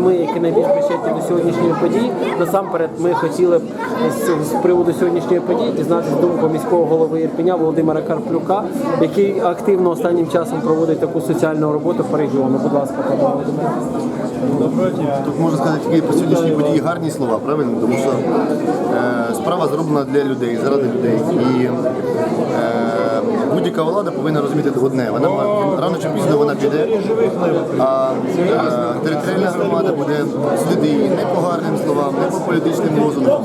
людьми, які найбільш причетні до сьогоднішньої події. Насамперед, ми хотіли б з, приводу сьогоднішньої події дізнатися думку міського голови Ірпеня Володимира Карплюка, який активно останнім часом проводить таку соціальну роботу по регіону. Будь ласка, пане Володимире. Тут можна сказати тільки по сьогоднішній події гарні слова, правильно? Тому що е, справа зроблена для людей, заради людей. І е, будь-яка влада повинна розуміти одне. Вона рано чи пізно вона піде, а е, територіальна громада буде судити її не по гарним словам, не по політичним лозунгам,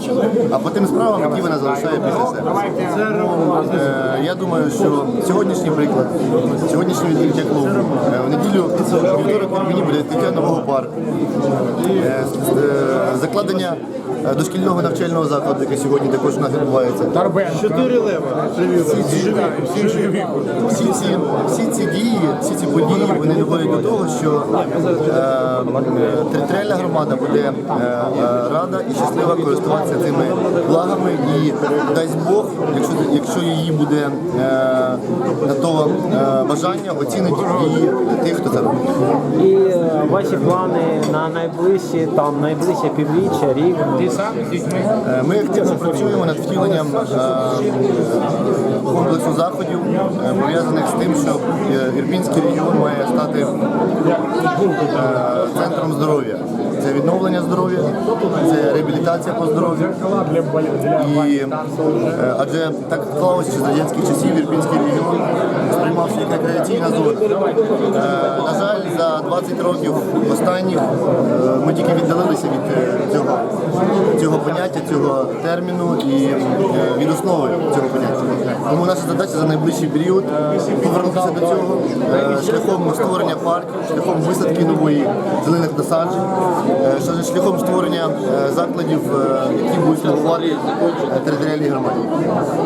а по тим справам, які вона залишає після себе. Е, я думаю, що сьогоднішній приклад, сьогоднішнє відкриття клубу, е, в неділю вівторок мені буде відкриття нового парку, е, е, закладення е, дошкільного навчального закладу, який сьогодні також у нас відбувається. Чотири лева. Всі живі. Всі ці, всі ці дії, всі ці події вони доводять до того, що е, е, територіальна громада буде е, е, рада і щаслива користуватися цими благами і дасть Бог, якщо, якщо її буде е, на то е, бажання, оцінить її тих, хто це робить. Ваші плани на найближчі там найближче півріччя, рік. Е, Ми активно працюємо над втіленням е, комплексу заходів, е, пов'язаних з тим, що Ірпінський регіон має стати центром здоров'я. Це відновлення здоров'я, це реабілітація по здоров'ю. Адже так склалося, з радянських часів Ірпінський регіон сприймався як зона. Е, На жаль, за 20 років останніх е, ми тільки віддалилися від е, цього, цього поняття, цього терміну і від основи цього поняття. Тому наша задача за найближчий період повернутися до цього шляхом створення парків, шляхом висадки нової зелених насаджень, шляхом створення закладів, які будуть слугувати територіальній громаді.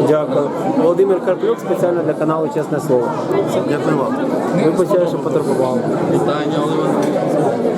Дякую. Володимир Карплюк спеціально для каналу Чесне Слово. Дякую вам. Вибачаю, що потребували. Вітання, Олег.